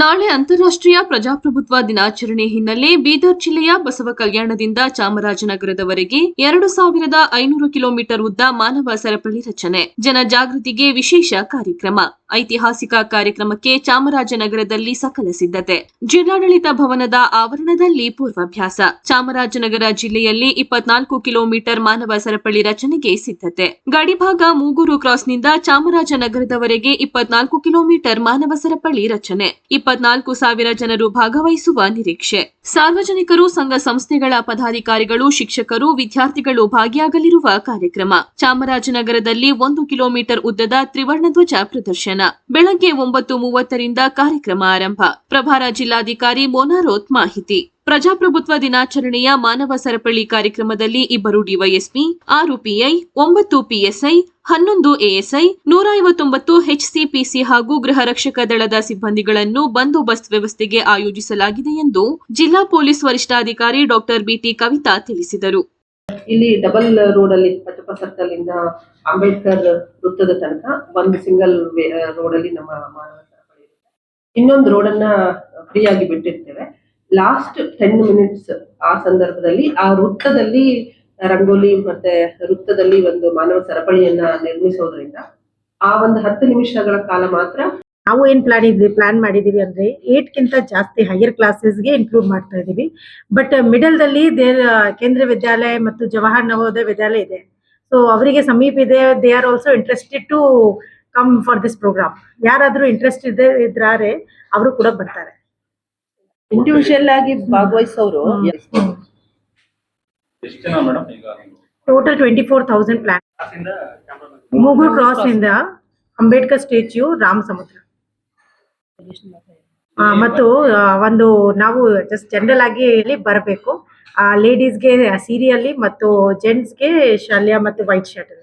ನಾಳೆ ಅಂತಾರಾಷ್ಟ್ರೀಯ ಪ್ರಜಾಪ್ರಭುತ್ವ ದಿನಾಚರಣೆ ಹಿನ್ನೆಲೆ ಬೀದರ್ ಜಿಲ್ಲೆಯ ಬಸವ ಕಲ್ಯಾಣದಿಂದ ಚಾಮರಾಜನಗರದವರೆಗೆ ಎರಡು ಸಾವಿರದ ಐನೂರು ಕಿಲೋಮೀಟರ್ ಉದ್ದ ಮಾನವ ಸರಪಳಿ ರಚನೆ. ಜನಜಾಗೃತಿಗೆ ವಿಶೇಷ ಕಾರ್ಯಕ್ರಮ. ಐತಿಹಾಸಿಕ ಕಾರ್ಯಕ್ರಮಕ್ಕೆ ಚಾಮರಾಜನಗರದಲ್ಲಿ ಸಕಲ ಸಿದ್ಧತೆ. ಜಿಲ್ಲಾಡಳಿತ ಭವನದ ಆವರಣದಲ್ಲಿ ಪೂರ್ವಾಭ್ಯಾಸ. ಚಾಮರಾಜನಗರ ಜಿಲ್ಲೆಯಲ್ಲಿ ಇಪ್ಪತ್ನಾಲ್ಕು ಕಿಲೋಮೀಟರ್ ಮಾನವ ಸರಪಳಿ ರಚನೆಗೆ ಸಿದ್ಧತೆ. ಗಡಿಭಾಗ ಮೂಗೂರು ಕ್ರಾಸ್ನಿಂದ ಚಾಮರಾಜನಗರದವರೆಗೆ ಇಪ್ಪತ್ನಾಲ್ಕು ಕಿಲೋಮೀಟರ್ ಮಾನವ ಸರಪಳಿ ರಚನೆ. ಇಪ್ಪತ್ನಾಲ್ಕು ಸಾವಿರ ಜನರು ಭಾಗವಹಿಸುವ ನಿರೀಕ್ಷೆ. ಸಾರ್ವಜನಿಕರು, ಸಂಘ ಸಂಸ್ಥೆಗಳ ಪದಾಧಿಕಾರಿಗಳು, ಶಿಕ್ಷಕರು, ವಿದ್ಯಾರ್ಥಿಗಳು ಭಾಗಿಯಾಗಲಿರುವ ಕಾರ್ಯಕ್ರಮ. ಚಾಮರಾಜನಗರದಲ್ಲಿ ಒಂದು ಕಿಲೋಮೀಟರ್ ಉದ್ದದ ತ್ರಿವರ್ಣ ಧ್ವಜ ಪ್ರದರ್ಶನ. ಬೆಳಗ್ಗೆ ಒಂಬತ್ತು ಮೂವತ್ತರಿಂದ ಕಾರ್ಯಕ್ರಮ ಆರಂಭ. ಪ್ರಭಾರ ಜಿಲ್ಲಾಧಿಕಾರಿ ಮೋನಾರೋತ್ ಮಾಹಿತಿ. ಪ್ರಜಾಪ್ರಭುತ್ವ ದಿನಾಚರಣೆಯ ಮಾನವ ಸರಪಳಿ ಕಾರ್ಯಕ್ರಮದಲ್ಲಿ ಇಬ್ಬರು ಡಿವೈಎಸ್ಪಿ, ಆರು ಪಿಐ, ಒಂಬತ್ತು ಪಿಎಸ್ಐ, ಹನ್ನೊಂದು ಎಎಸ್ಐ ನೂರ ಐವತ್ತೊಂಬತ್ತು ಎಚ್ಸಿಪಿಸಿ ಹಾಗೂ ಗೃಹ ರಕ್ಷಕ ದಳದ ಸಿಬ್ಬಂದಿಗಳನ್ನು ಬಂದೋಬಸ್ತ್ ವ್ಯವಸ್ಥೆಗೆ ಆಯೋಜಿಸಲಾಗಿದೆ ಎಂದು ಜಿಲ್ಲಾ ಪೊಲೀಸ್ ವರಿಷ್ಠಾಧಿಕಾರಿ ಡಾಕ್ಟರ್ ಬಿಟಿ ಕವಿತಾ ತಿಳಿಸಿದರು. ಇಲ್ಲಿ ಡಬಲ್ ರೋಡ್ ಅಲ್ಲಿ ಪಟ್ಟಪ್ಪ ಸರ್ಕಲ್ ಇಂದ ಅಂಬೇಡ್ಕರ್ ವೃತ್ತದ ತನಕ ಒಂದು ಸಿಂಗಲ್ ರೋಡ್ ಅಲ್ಲಿ ನಮ್ಮ ಮಾನವ ಸರಪಳಿ ಇನ್ನೊಂದು ರೋಡ್ ಅನ್ನ ಫ್ರೀ ಆಗಿ ಬಿಟ್ಟಿರ್ತೇವೆ. ಲಾಸ್ಟ್ ಟೆನ್ ಮಿನಿಟ್ಸ್ ಆ ಸಂದರ್ಭದಲ್ಲಿ ಆ ವೃತ್ತದಲ್ಲಿ ರಂಗೋಲಿ ಮತ್ತೆ ವೃತ್ತದಲ್ಲಿ ಒಂದು ಮಾನವ ಸರಪಳಿಯನ್ನ ನಿರ್ಮಿಸೋದ್ರಿಂದ ಆ ಒಂದು ಹತ್ತು ನಿಮಿಷಗಳ ಕಾಲ ಮಾತ್ರ ನಾವು ಏನ್ ಪ್ಲಾನ್ ಇದ್ವಿ? ಪ್ಲಾನ್ ಮಾಡಿದೀವಿ ಅಂದ್ರೆ ಏಟ್ ಕಿಂತ ಜಾಸ್ತಿ ಹೈಯರ್ ಕ್ಲಾಸಸ್ಗೆ ಇನ್ಕ್ಲೂಡ್ ಮಾಡ್ತಾ ಇದೀವಿ ಬಟ್ ಮಿಡಲ್ ದಲ್ಲಿ ದೇರ್ ಕೇಂದ್ರ ವಿದ್ಯಾಲಯ ಮತ್ತು ಜವಾಹರ್ ನವೋದಯ ವಿದ್ಯಾಲಯ ಇದೆ. ಸೊ ಅವರಿಗೆ ಸಮೀಪ ಇದೆ they are also interested to come for this program ಯಾರಾದ್ರೂ ಇಂಟ್ರೆಸ್ಟ್ ಇದೆ ಇದ್ರಾರೆ, ಅವರು ಕೂಡ ಬರ್ತಾರೆ. ಇಂಡಿವಿಜುವಲ್ ಆಗಿ ಭಾಗವಹಿಸೋರು ಎಷ್ಟು ಜನ ಮೇಡಮ್ ಈಗ? Total twenty four thousand plan Mugur cross ಇಂದ ಅಂಬೇಡ್ಕರ್ ಸ್ಟ್ಯಾಚ್ಯೂ ರಾಮ ಸಮುದ್ರ. ಆ, ಮತ್ತು ಆ, ಒಂದು ನಾವು ಜಸ್ಟ್ ಜನರಲ್ ಆಗಿ ಇಲ್ಲಿ ಬರಬೇಕು. ಲೇಡೀಸ್ಗೆ ಸೀರಿಯಲ್ಲಿ ಮತ್ತು ಜೆಂಟ್ಸ್ಗೆ ಶಾಲ್ಯ ಮತ್ತು ವೈಟ್ ಶರ್ಟ್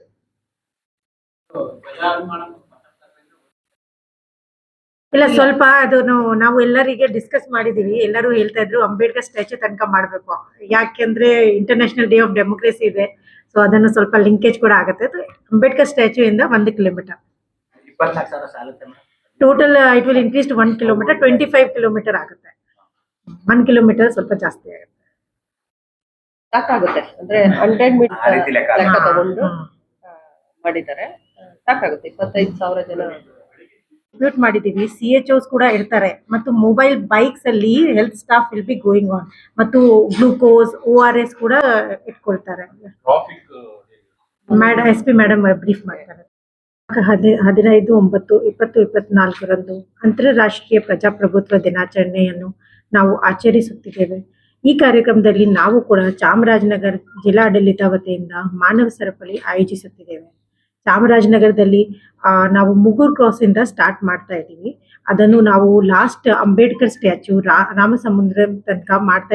ಇಲ್ಲ ಸ್ವಲ್ಪ ಅದನ್ನು ನಾವು ಎಲ್ಲರಿಗೆ ಡಿಸ್ಕಸ್ ಮಾಡಿದೀವಿ. ಎಲ್ಲರೂ ಹೇಳ್ತಾ ಇದ್ರು ಅಂಬೇಡ್ಕರ್ ಸ್ಟ್ಯಾಚ್ಯೂ ತನಕ ಮಾಡಬೇಕು. ಯಾಕೆಂದ್ರೆ ಇಂಟರ್ನ್ಯಾಷನಲ್ ಡೇ ಆಫ್ ಡೆಮೋಕ್ರಸಿ ಇದೆ. ಸೊ ಅದನ್ನು ಸ್ವಲ್ಪ ಲಿಂಕೇಜ್ ಕೂಡ ಆಗುತ್ತೆ. ಅಂಬೇಡ್ಕರ್ ಸ್ಟ್ಯಾಚ್ಯೂ ಇಂದ ಒಂದು kilometre total it will increase one kilometre twenty five kilometre ಆಗುತ್ತೆ. ಒನ್ ಕಿಲೋಮೀಟರ್ ಸ್ವಲ್ಪ ಜಾಸ್ತಿ ಆಗುತ್ತೆ. ಸಾಕಾಗುತ್ತೆ ಅಂದ್ರೆ ಹಂಡ್ರೆಡ್ ಮೀಟರ್. ಲೆಕ್ಕ ತಗೊಂಡು ಮಾಡಿದ್ದಾರೆ. ಸಾಕಾಗುತ್ತೆ. ಇಪ್ಪತ್ತೈದು ಸಾವಿರ ಜನ ಡಿಸ್ಟ್ರಿಬ್ಯೂಟ್ ಮಾಡಿದೀವಿ. ಸಿ ಎಚ್ ಓಸ್ ಕೂಡ ಇರ್ತಾರೆ. ಮತ್ತು ಮೊಬೈಲ್ ಬೈಕ್ಸ್ ಅಲ್ಲಿ health staff will be going on ಮತ್ತು ಗ್ಲೂಕೋಸ್ ಓ ಆರ್ ಎಸ್ ಕೂಡ ಇಟ್ಕೊಳ್ತಾರೆ. ಟ್ರಾಫಿಕ್ ಮೇಡ ಎಸ್ ಪಿ ಮೇಡಮ್ ಬ್ರೀಫ್ ಮಾಡ್ತಾರೆ. ಹದಿ- ಹದಿನೈದು ಒಂಬತ್ತು ಇಪ್ಪತ್ತು ಇಪ್ಪತ್ನಾಲ್ಕರಂದು ಅಂತಾರಾಷ್ಟ್ರೀಯ ಪ್ರಜಾಪ್ರಭುತ್ವ ದಿನಾಚರಣೆಯನ್ನು ನಾವು ಆಚರಿಸುತ್ತಿದ್ದೇವೆ. ಈ ಕಾರ್ಯಕ್ರಮದಲ್ಲಿ ನಾವು ಕೂಡ ಚಾಮರಾಜನಗರ ಜಿಲ್ಲಾಡಳಿತ ವತಿಯಿಂದ ಮಾನವ ಸರಪಳಿ ಆಯೋಜಿಸುತ್ತಿದ್ದೇವೆ. ಚಾಮರಾಜನಗರದಲ್ಲಿ ನಾವು ಮುಗೂರ್ ಕ್ರಾಸ್ ಇಂದ ಸ್ಟಾರ್ಟ್ ಮಾಡ್ತಾ ಇದ್ದೀವಿ. ಅದನ್ನು ನಾವು ಲಾಸ್ಟ್ ಅಂಬೇಡ್ಕರ್ ಸ್ಟ್ಯಾಚು ರಾಮಸಮುದ್ರ ತನಕ ಮಾಡ್ತಾ